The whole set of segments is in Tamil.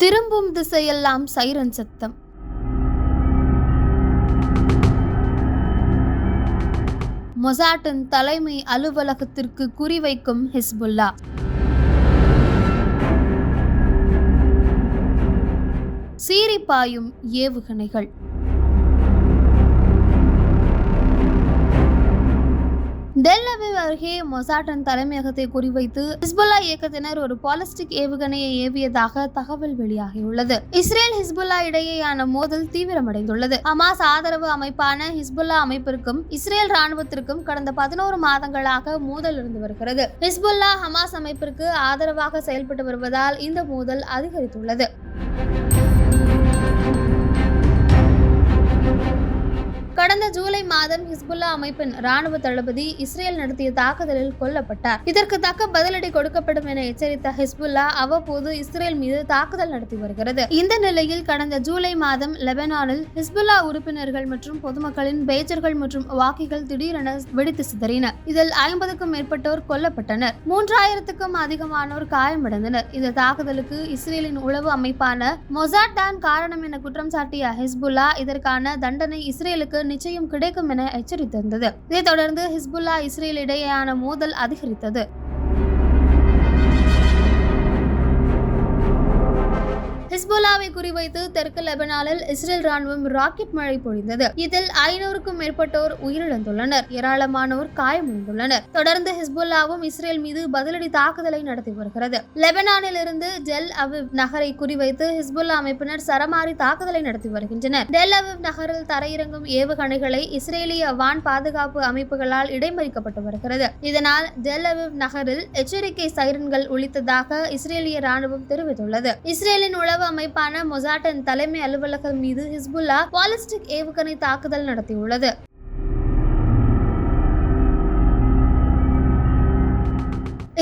திரும்பும் திசையெல்லாம் சைரன் சத்தம். மொசாட்டின் தலைமை அலுவலகத்திற்கு குறிவைக்கும் ஹிஸ்புல்லா. சீரிப்பாயும் ஏவுகணைகள். டெல்லவே அருகே மொசாட்டன் தலைமையகத்தை குறிவைத்து ஹிஸ்புல்லா இயக்கத்தினர் ஒரு பாலிஸ்டிக் ஏவுகணையை ஏவியதாக தகவல் வெளியாகியுள்ளது. இஸ்ரேல் ஹிஸ்புல்லா இடையேயான மோதல் தீவிரமடைந்துள்ளது. ஹமாஸ் ஆதரவு அமைப்பான ஹிஸ்புல்லா அமைப்பிற்கும் இஸ்ரேல் ராணுவத்திற்கும் கடந்த பதினோரு மாதங்களாக மோதல் இருந்து வருகிறது. ஹிஸ்புல்லா ஹமாஸ் அமைப்பிற்கு ஆதரவாக செயல்பட்டு வருவதால் இந்த மோதல் அதிகரித்துள்ளது. மாதம் ஹிஸ்புல்லா அமைப்பின் ராணுவ தளபதி இஸ்ரேல் நடத்திய தாக்குதலில் கொல்லப்பட்டார். இதற்கு தக்க பதிலடி கொடுக்கப்படும் என எச்சரித்த ஹிஸ்புல்லா அவ்வப்போது இஸ்ரேல் மீது தாக்குதல் நடத்தி வருகிறது. இந்த நிலையில் கடந்த ஜூலை மாதம் லெபனானில் ஹிஸ்புல்லா உறுப்பினர்கள் மற்றும் பொதுமக்களின் பேச்சர்கள் மற்றும் வாக்கிகள் திடீரென வெடித்து சிதறின. இதில் ஐம்பதுக்கும் மேற்பட்டோர் கொல்லப்பட்டனர். மூன்றாயிரத்துக்கும் அதிகமானோர் காயமடைந்தனர். இந்த தாக்குதலுக்கு இஸ்ரேலின் உளவு அமைப்பான மொசாட் தான் காரணம் என குற்றம் சாட்டிய ஹிஸ்புல்லா இதற்கான தண்டனை இஸ்ரேலுக்கு நிச்சயம் கிடைக்கும் என எச்சரித்திருந்தது. இதைத் தொடர்ந்து ஹிஸ்புல்லா இஸ்ரேல் இடையேயான மோதல் அதிகரித்தது. ஹிஸ்புல்லாவை குறிவைத்து தெற்கு லெபனானில் இஸ்ரேல் ராணுவம் ராக்கெட் மழை பொழிந்தது. இதில் ஐநூறுக்கும் மேற்பட்டோர் உயிரிழந்துள்ளனர். ஏராளமானோர் காயமடைந்துள்ளனர். தொடர்ந்து ஹிஸ்புல்லாவும் இஸ்ரேல் மீது பதிலடி தாக்குதலை நடத்தி வருகிறது. லெபனானில் இருந்து ஜெல் அவிவ் நகரை குறிவைத்து ஹிஸ்புல்லா அமைப்பினர் சரமாரி தாக்குதலை நடத்தி வருகின்றனர். டெல் அவிவ் நகரில் தரையிறங்கும் ஏவுகணைகளை இஸ்ரேலிய வான் பாதுகாப்பு அமைப்புகளால் இடைமறிக்கப்பட்டு வருகிறது. இதனால் டெல் அவிவ் நகரில் எச்சரிக்கை சைரன்கள் ஒழித்ததாக இஸ்ரேலிய ராணுவம் தெரிவித்துள்ளது. இஸ்ரேலின் உளவு அமைப்பான மொசாட்டின் தலைமை அலுவலகம் மீது ஹிஸ்புல்லா பாலிஸ்டிக் ஏவுகணை தாக்குதல் நடத்தியுள்ளது.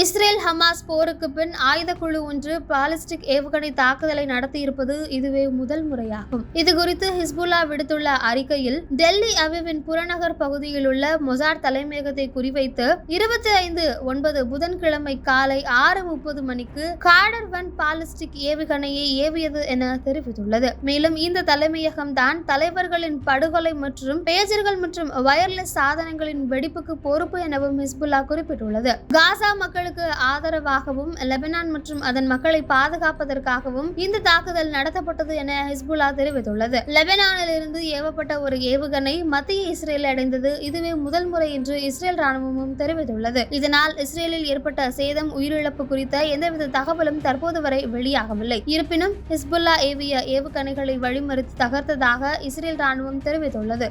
இஸ்ரேல் ஹமாஸ் போருக்கு பின் ஆயுதக்குழு ஒன்று பாலிஸ்டிக் ஏவுகணை தாக்குதலை நடத்தியிருப்பது இதுவே முதல் முறையாகும். இது குறித்து ஹிஸ்புல்லா விடுத்துள்ள அறிக்கையில் டெல்லி அவிவின் புறநகர் பகுதியில் உள்ள மொசார் தலைமையகத்தை குறிவைத்து இருபத்தி ஐந்து ஒன்பது புதன்கிழமை காலை ஆறு முப்பது மணிக்கு காடர்வன் பாலிஸ்டிக் ஏவுகணையை ஏவியது என தெரிவித்துள்ளது. மேலும் இந்த தலைமையகம் தான் தலைவர்களின் படுகொலை மற்றும் பேஜர்கள் மற்றும் வயர்லெஸ் சாதனங்களின் வெடிப்புக்கு பொறுப்பு எனவும் ஹிஸ்புல்லா குறிப்பிட்டுள்ளது. காசா மக்கள் மக்களுக்கு ஆதரவாகவும் லெபனான் மற்றும் அதன் மக்களை பாதுகாப்பதற்காகவும் இந்த தாக்குதல் நடத்தப்பட்டது என ஹிஸ்புல்லா தெரிவித்துள்ளது. லெபனானில் இருந்து ஏவப்பட்ட ஒரு ஏவுகணை மத்திய இஸ்ரேல் அடைந்தது. இதுவே முதல் முறை என்று இஸ்ரேல் ராணுவமும் தெரிவித்துள்ளது. இதனால் இஸ்ரேலில் ஏற்பட்ட சேதம் உயிரிழப்பு குறித்த எந்தவித தகவலும் தற்போது வரை வெளியாகவில்லை. இருப்பினும் ஹிஸ்புல்லா ஏவிய ஏவுகணைகளை வழிமறித்து தகர்த்ததாக இஸ்ரேல் ராணுவம் தெரிவித்துள்ளது.